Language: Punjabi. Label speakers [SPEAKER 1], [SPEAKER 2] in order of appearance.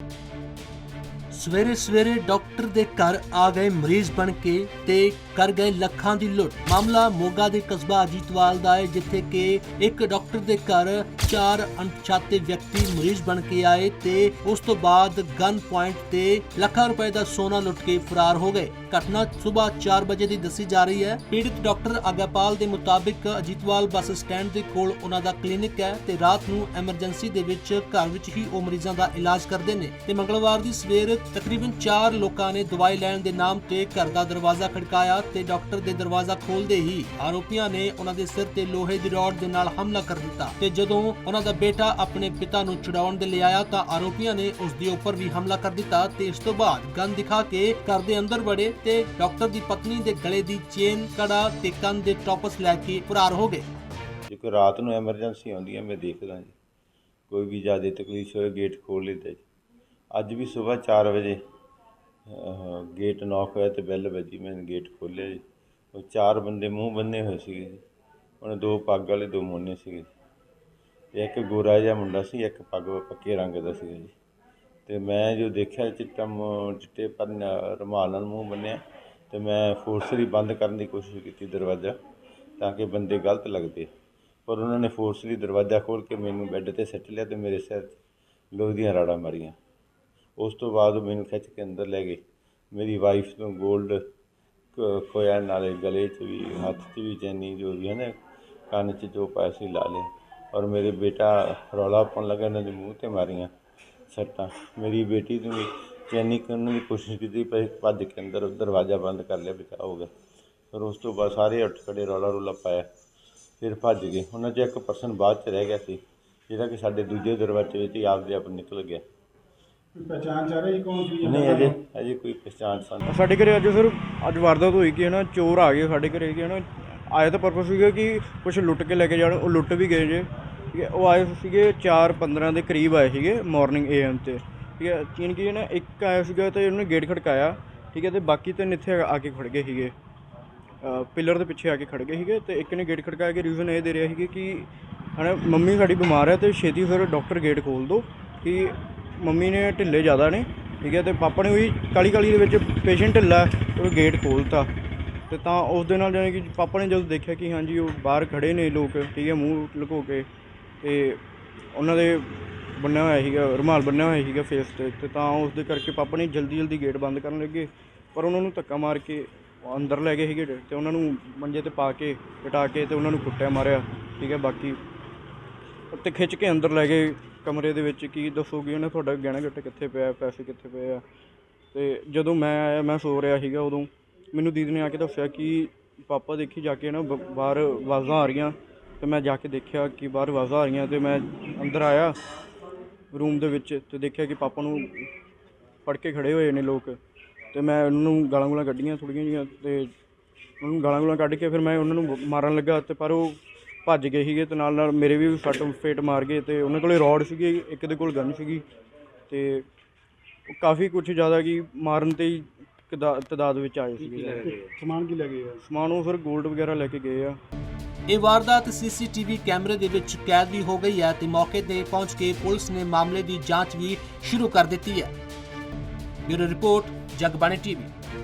[SPEAKER 1] Thank you ਸਵੇਰੇ ਸਵੇਰੇ ਡਾਕਟਰ ਦੇ ਘਰ ਆ ਗਏ ਮਰੀਜ਼ ਬਣ ਕੇ ਤੇ ਕਰ ਗਏ ਲੱਖਾਂ ਦੀ ਲੁੱਟ। ਮਾਮਲਾ ਮੋਗਾ ਦੇ ਕਸਬਾ ਅਜੀਤਵਾਲ ਦਾ ਹੈ, ਜਿੱਥੇ ਕਿ ਇੱਕ ਡਾਕਟਰ ਦੇ ਘਰ ਚਾਰ ਅਣਪਛਾਤੇ ਵਿਅਕਤੀ ਮਰੀਜ਼ ਬਣ ਕੇ ਆਏ ਤੇ ਉਸ ਤੋਂ ਬਾਅਦ ਗਨ ਪੁਆਇੰਟ ਤੇ ਲੱਖਾਂ ਰੁਪਏ ਦਾ ਸੋਨਾ ਲੁੱਟ ਕੇ ਫਰਾਰ ਹੋ ਗਏ। ਘਟਨਾ ਸਵੇਰ 4 ਵਜੇ ਦੀ ਦੱਸੀ ਜਾ ਰਹੀ ਹੈ। ਪੀੜਿਤ ਡਾਕਟਰ ਆਗਾਪਾਲ ਦੇ ਮੁਤਾਬਿਕ ਅਜੀਤਵਾਲ ਬੱਸ ਸਟੈਂਡ ਦੇ ਕੋਲ ਉਹਨਾਂ ਦਾ ਕਲੀਨਿਕ ਹੈ ਤੇ ਰਾਤ ਨੂੰ ਐਮਰਜੈਂਸੀ ਦੇ ਵਿੱਚ ਘਰ ਵਿੱਚ ਹੀ ਉਹ ਮਰੀਜ਼ਾਂ ਦਾ ਇਲਾਜ ਕਰਦੇ ਨੇ ਤੇ ਮੰਗਲਵਾਰ ਦੀ ਸਵੇਰ ਤਕਰੀਬਨ 4 ਲੋਕਾਂ ਨੇ ਦਵਾਈ ਲੈਣ ਦੇ ਨਾਮ ਤੇ ਘਰ ਦਾ ਦਰਵਾਜ਼ਾ ਖੜਕਾਇਆ ਤੇ ਡਾਕਟਰ ਦੇ ਦਰਵਾਜ਼ਾ ਖੋਲਦੇ ਹੀ ਆਰੋਪੀਆਂ ਨੇ ਉਹਨਾਂ ਦੇ ਸਿਰ ਤੇ ਲੋਹੇ ਦੀ ਰੋਡ ਦੇ ਨਾਲ ਹਮਲਾ ਕਰ ਦਿੱਤਾ ਤੇ ਜਦੋਂ ਉਹਨਾਂ ਦਾ ਬੇਟਾ ਆਪਣੇ ਪਿਤਾ ਨੂੰ ਛੁਡਾਉਣ ਦੇ ਲਈ ਆਇਆ ਤਾਂ ਆਰੋਪੀਆਂ ਨੇ ਉਸ ਦੇ ਉੱਪਰ ਵੀ ਹਮਲਾ ਕਰ ਦਿੱਤਾ ਤੇ ਇਸ ਤੋਂ ਬਾਅਦ ਗਨ ਦਿਖਾ ਕੇ ਘਰ ਦੇ ਅੰਦਰ ਵੜੇ ਤੇ ਡਾਕਟਰ ਦੀ ਪਤਨੀ ਦੇ ਗਲੇ ਦੀ ਚੇਨ, ਕੜਾ ਤੇ ਕੰਨ ਦੇ ਟੋਪਸ ਲੈ ਕੇ ਫਰਾਰ ਹੋ ਗਏ।
[SPEAKER 2] ਜੇ ਕੋਈ ਰਾਤ ਨੂੰ ਐਮਰਜੈਂਸੀ ਆਉਂਦੀ ਹੈ, ਮੈਂ ਦੇਖਦਾ ਜੀ। ਕੋਈ ਵੀ ਜ਼ਿਆਦਾ ਤਕਲੀਫ ਹੋਵੇ ਗੇਟ ਖੋਲ ਲਈਦਾ ਜੀ। ਅੱਜ ਵੀ ਸਵੇਰ 4 ਵਜੇ ਗੇਟ ਨੌਕ ਹੋਇਆ ਤੇ ਬੈਲ ਵੱਜੀ, ਮੈਂ ਗੇਟ ਖੋਲ੍ਹਿਆ ਜੀ। ਉਹ ਚਾਰ ਬੰਦੇ ਮੂੰਹ ਬੰਨੇ ਹੋਏ ਸੀਗੇ ਜੀ। ਉਹਨੇ ਦੋ ਪੱਗ ਵਾਲੇ, ਦੋ ਮੋਨੇ ਸੀਗੇ ਤੇ ਇੱਕ ਗੋਰਾ ਜਿਹਾ ਮੁੰਡਾ ਸੀ, ਇੱਕ ਪੱਗ ਪੱਕੇ ਰੰਗ ਦਾ ਸੀਗਾ ਜੀ। ਤੇ ਮੈਂ ਜੋ ਦੇਖਿਆ ਚਿੱਟਾ ਮ- ਚਿੱਟੇ ਪਰ ਰੁਮਾਲ ਨਾਲ ਮੂੰਹ ਬੰਨਿਆ, ਤੇ ਮੈਂ ਫੋਰਸਲੀ ਬੰਦ ਕਰਨ ਦੀ ਕੋਸ਼ਿਸ਼ ਕੀਤੀ ਦਰਵਾਜ਼ਾ, ਤਾਂ ਕਿ ਬੰਦੇ ਗਲਤ ਲੱਗਦੇ। ਪਰ ਉਹਨਾਂ ਨੇ ਫੋਰਸਲੀ ਦਰਵਾਜ਼ਾ ਖੋਲ੍ਹ ਕੇ ਮੈਨੂੰ ਬੈੱਡ ਤੇ ਸੱਟ ਲਿਆ ਤੇ ਮੇਰੇ ਸਿਰ 'ਚ ਲੋਹੇ ਦੀਆਂ ਰਾੜਾਂ ਮਾਰੀਆਂ। ਉਸ ਤੋਂ ਬਾਅਦ ਉਹ ਮੈਨੂੰ ਖਿੱਚ ਕੇ ਅੰਦਰ ਲੈ ਗਏ ਮੇਰੀ ਵਾਈਫ ਤੋਂ ਗੋਲਡ ਖੋਇਆ, ਨਾਲੇ ਗਲੇ 'ਚ ਵੀ, ਹੱਥ 'ਚ ਵੀ ਚੈਨੀ ਜੋ ਵੀ ਹੈ ਨਾ ਕੰਨ 'ਚ ਜੋ ਪਾਇਆ ਸੀ ਲਾ ਲਏ ਔਰ ਮੇਰੇ ਬੇਟਾ ਰੌਲਾ ਪਾਉਣ ਲੱਗਾ, ਇਹਨਾਂ ਦੇ ਮੂੰਹ ਤੇ ਮਾਰੀਆਂ ਸੱਟਾਂ। ਮੇਰੀ ਬੇਟੀ ਨੂੰ ਵੀ ਚੈਨੀ ਕਰਨ ਦੀ ਕੋਸ਼ਿਸ਼ ਕੀਤੀ, ਪਰ ਭੱਜ ਕੇ ਅੰਦਰ ਦਰਵਾਜ਼ਾ ਬੰਦ ਕਰ ਲਿਆ ਬਚਾਅ ਹੋ ਗਿਆ। ਫਿਰ ਉਸ ਤੋਂ ਬਾਅਦ ਸਾਰੇ ਉੱਠ ਖੜੇ, ਰੌਲਾ ਰੌਲਾ ਪਾਇਆ। ਫਿਰ ਭੱਜ ਗਏ। ਉਹਨਾਂ 'ਚ ਇੱਕ ਪਰਸਨ ਬਾਅਦ 'ਚ ਰਹਿ ਗਿਆ ਸੀ, ਜਿਹੜਾ ਕਿ ਸਾਡੇ ਦੂਜੇ ਦਰਵਾਜ਼ੇ ਵਿੱਚ ਹੀ ਆਪਦੇ ਆਪ ਨਿਕਲ ਗਿਆ।
[SPEAKER 3] ਪਛਾਣ ਚਾ ਰਹੀ ਕੌਣ ਸੀ
[SPEAKER 2] ਨਹੀਂ ਅਜੇ ਅਜੇ ਕੋਈ ਪਛਾਣ ਸਾਨੂੰ
[SPEAKER 4] ਸਾਡੇ ਘਰੇ ਅੱਜ ਸਰ ਅੱਜ ਵਾਰਦਾਤ ਹੋਈ ਕਿ ਹਨਾ ਚੋਰ ਆ ਗਏ ਸਾਡੇ ਘਰੇ ਕਿ ਹਨਾ ਆਏ ਤਾਂ ਪਰਪਸ ਸੀਗਾ ਕਿ ਕੁਝ ਲੁੱਟ ਕੇ ਲੈ ਕੇ ਜਾਣ ਉਹ ਲੁੱਟ ਵੀ ਗਏ ਜੇ। ਠੀਕ ਹੈ ਉਹ ਆਏ ਸੀਗੇ 4 15 ਦੇ ਕਰੀਬ ਆਏ ਸੀਗੇ ਮਾਰਨਿੰਗ ਏਐਮ ਤੇ। ਠੀਕ ਹੈ ਚੀਨ ਕੀ ਨਾ ਇੱਕ ਆਇਆ ਸੀਗਾ ਤੇ ਉਹਨੇ ਗੇਟ ਖੜਕਾਇਆ। ਠੀਕ ਹੈ ਤੇ ਬਾਕੀ ਤਿੰਨ ਇੱਥੇ ਆ ਕੇ ਖੜ ਗਏ ਸੀਗੇ। ਪਿਲਰ ਦੇ ਪਿੱਛੇ ਆ ਕੇ ਖੜ ਗਏ ਸੀਗੇ ਤੇ ਇੱਕ ਨੇ ਗੇਟ ਖੜਕਾਇਆ ਕਿ ਰੀਜ਼ਨ ਇਹ ਦੇ ਰਿਹਾ ਸੀਗਾ ਕਿ ਹਨਾ ਮੰਮੀ ਸਾਡੀ ਬਿਮਾਰ ਹੈ ਤੇ ਛੇਤੀ ਫਿਰ ਡਾਕਟਰ ਗੇਟ ਖੋਲ ਦਿਓ ਕਿ ਮੰਮੀ ਨੇ ਢਿੱਲੇ ਜ਼ਿਆਦਾ ਨੇ, ਠੀਕ ਹੈ, ਤੇ ਪਾਪਾ ਨੇ ਉਹੀ ਕਾਲੀ ਕਾਲੀ ਦੇ ਵਿੱਚ ਪੇਸ਼ੈਂਟ ਢਿੱਲਾ ਉਹ ਗੇਟ ਖੋਲਤਾ। ਤੇ ਤਾਂ ਉਸ ਦੇ ਨਾਲ ਜਾਣੀ ਕਿ ਪਾਪਾ ਨੇ ਜਦੋਂ ਦੇਖਿਆ ਕਿ ਹਾਂਜੀ, ਉਹ ਬਾਹਰ ਖੜੇ ਨੇ ਲੋਕ, ਠੀਕ ਹੈ, ਮੂੰਹ ਲੁਕੋ ਕੇ, ਤੇ ਉਹਨਾਂ ਦੇ ਬੰਨਿਆ ਹੋਇਆ ਸੀਗਾ, ਰੁਮਾਲ ਬੰਨਿਆ ਹੋਇਆ ਸੀਗਾ ਫੇਸ ਤੇ ਤੇ ਤਾਂ ਉਸ ਦੇ ਕਰਕੇ ਪਾਪਾ ਨੇ ਜਲਦੀ ਜਲਦੀ ਗੇਟ ਬੰਦ ਕਰਨ ਲੱਗੇ। ਪਰ ਉਹਨਾਂ ਨੂੰ ਧੱਕਾ ਮਾਰ ਕੇ ਅੰਦਰ ਲੈ ਗਏ ਸੀਗੇ, ਤੇ ਉਹਨਾਂ ਨੂੰ ਮੰਜੇ ਤੇ ਪਾ ਕੇ ਲਟਾ ਕੇ, ਤੇ ਉਹਨਾਂ ਨੂੰ ਕੁੱਟਿਆ, ਮਾਰਿਆ, ਠੀਕ ਹੈ, ਬਾਕੀ ਤੇ ਖਿੱਚ ਕੇ ਅੰਦਰ ਲੈ ਗਏ ਕਮਰੇ ਦੇ ਵਿੱਚ, ਕੀ ਦੱਸੋਗੇ ਉਹਨੇ ਤੁਹਾਡਾ ਗਹਿਣਾ ਗੱਟਾ ਕਿੱਥੇ ਪਿਆ ਪੈਸੇ ਕਿੱਥੇ ਪਏ ਆ? ਤੇ ਜਦੋਂ ਮੈਂ ਆਇਆ, ਮੈਂ ਸੋ ਰਿਹਾ ਸੀਗਾ ਉਦੋਂ, ਮੈਨੂੰ ਦੀਦੀ ਨੇ ਆ ਕੇ ਦੱਸਿਆ ਕਿ ਪਾਪਾ ਦੇਖੀ ਜਾ ਕੇ ਨਾ ਬ- ਬਾਹਰ ਆਵਾਜ਼ਾਂ ਆ ਰਹੀਆਂ, ਤੇ ਮੈਂ ਜਾ ਕੇ ਦੇਖਿਆ ਕਿ ਬਾਹਰ ਆਵਾਜ਼ਾਂ ਆ ਰਹੀਆਂ ਤੇ ਮੈਂ ਅੰਦਰ ਆਇਆ ਰੂਮ ਦੇ ਵਿੱਚ ਤੇ ਦੇਖਿਆ ਕਿ ਪਾਪਾ ਨੂੰ ਫੜ ਕੇ ਖੜੇ ਹੋਏ ਨੇ ਲੋਕ, ਤੇ ਮੈਂ ਉਹਨਾਂ ਨੂੰ ਗਾਲਾਂ ਗੁਲਾਂ ਕੱਢੀਆਂ ਥੋੜ੍ਹੀਆਂ ਜਿਹੀਆਂ ਤੇ ਉਹਨੂੰ ਗਾਲਾਂ ਗੁਲਾਂ ਕੱਢ ਕੇ ਫਿਰ ਮੈਂ ਉਹਨਾਂ ਨੂੰ ਮਾਰਨ ਲੱਗਾ ਤੇ ਪਰ ਉਹ ਭੱਜ ਗਏ ਸੀਗੇ ਤੇ ਨਾਲ ਨਾਲ ਮੇਰੇ ਵੀ ਫੱਟ ਫੇਟ ਮਾਰ ਗਏ ਤੇ ਉਹਨਾਂ ਕੋਲੇ ਰੋਡ ਸੀਗੀ ਇੱਕ ਦੇ ਕੋਲ ਗਨ ਸੀਗੀ ਤੇ ਉਹ ਕਾਫੀ ਕੁਝ ਜ਼ਿਆਦਾ ਕਿ ਮਾਰਨ ਤੇ ਹੀ ਕਦਾ- ਤਦਾਦ ਵਿੱਚ ਆਏ ਸੀਗੇ।
[SPEAKER 3] ਸਮਾਨ ਕੀ ਲੱਗੇ ਆ?
[SPEAKER 4] ਸਮਾਨ ਉਹ ਫਿਰ 골ਡ ਵਗੈਰਾ ਲੈ ਕੇ ਗਏ ਆ।
[SPEAKER 1] ਇਹ ਵਾਰਦਾਤ ਸੀਸੀਟੀਵੀ ਕੈਮਰੇ ਦੇ ਵਿੱਚ ਕੈਦ ਵੀ ਹੋ ਗਈ ਹੈ ਤੇ ਮੌਕੇ ਤੇ ਪਹੁੰਚ ਕੇ ਪੁਲਿਸ ਨੇ ਮਾਮਲੇ ਦੀ ਜਾਂਚ ਵੀ ਸ਼ੁਰੂ ਕਰ ਦਿੱਤੀ ਹੈ। Bureau report Jagbani TV.